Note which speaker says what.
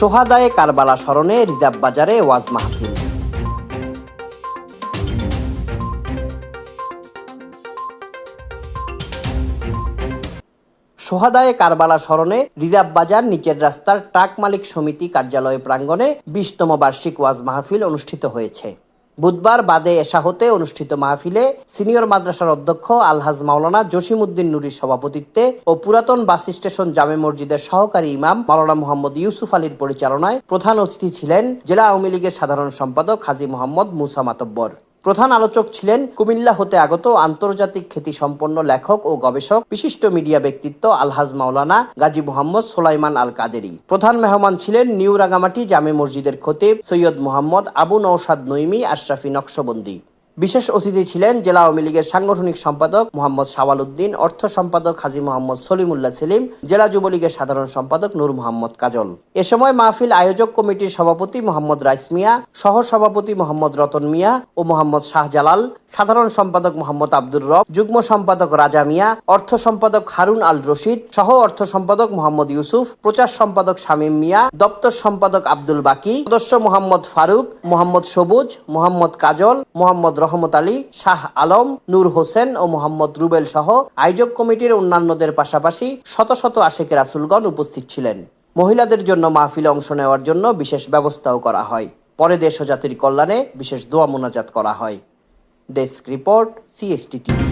Speaker 1: সোহাদায়ে কারবালা স্মরণে রিজার্ভ বাজারে ওয়াজ মাহফিল। সোহাদায়ে কারবালা স্মরণে রিজার্ভ বাজার নিচের রাস্তার ট্রাক মালিক সমিতি কার্যালয় প্রাঙ্গণে বিশতম বার্ষিক ওয়াজ মাহফিল অনুষ্ঠিত হয়েছে। বুধবার বাদে এশা হতে অনুষ্ঠিত মাহফিলে সিনিয়র মাদ্রাসার অধ্যক্ষ আলহাজ মাওলানা জসিমউদ্দিন নুরির সভাপতিত্বে ও পুরাতন বাস স্টেশন জামে মসজিদের সহকারী ইমাম মাওলানা মোহাম্মদ ইউসুফ আলীর পরিচালনায় প্রধান অতিথি ছিলেন জেলা আওয়ামী লীগের সাধারণ সম্পাদক হাজী মোহাম্মদ মুসা মাতব্বর। প্রধান আলোচক ছিলেন কুমিল্লা হতে আগত আন্তর্জাতিক খ্যাতি সম্পন্ন লেখক ও গবেষক, বিশিষ্ট মিডিয়া ব্যক্তিত্ব আলহাজ মাওলানা গাজী মোহাম্মদ সোলাইমান আল কাদেরি প্রধান মেহমান ছিলেন নিউ রাঙামাটি জামে মসজিদের খতিব সৈয়দ মোহাম্মদ আবু নৌসাদ নইমি আশরাফি নকশবন্দি। বিশেষ অতিথি ছিলেন জেলা আওয়ামী লীগের সাংগঠনিক সম্পাদক মোহাম্মদ শাওয়াল উদ্দিন অর্থ সম্পাদক হাজী মোহাম্মদ সলিমুল্লাহ সেলিম, জেলা যুবলীগের সাধারণ সম্পাদক নূর মোহাম্মদ কাজল। এ সময় মাহফিল আয়োজক কমিটির সভাপতি মোহাম্মদ রাইস মিয়া সহ সভাপতি মোহাম্মদ রতন মিয়া ও মোহাম্মদ শাহজালাল, সাধারণ সম্পাদক মোহাম্মদ আব্দুর রব, যুগ্ম সম্পাদক রাজা মিয়া, অর্থ সম্পাদক হারুন আল রশিদ সহ অর্থ সম্পাদক মোহাম্মদ ইউসুফ, প্রচার সম্পাদক শামীম মিয়া, দপ্তর সম্পাদক আব্দুল বাকি, সদস্য মোহাম্মদ ফারুক, মোহাম্মদ সবুজ, মোহাম্মদ কাজল, মোহাম্মদ রহমত আলী, শাহ আলম, নূর হোসেন ও মোহাম্মদ রুবেল সহ আয়োজক কমিটির অন্যান্যদের পাশাপাশি শত শত আশেকের রাসুলগণ উপস্থিত ছিলেন। মহিলাদের জন্য মাহফিলে অংশ নেওয়ার জন্য বিশেষ ব্যবস্থাও করা হয়। পরে দেশ ও জাতির কল্যাণে বিশেষ দোয়া মোনাজাত করা হয়। Desk report CST TV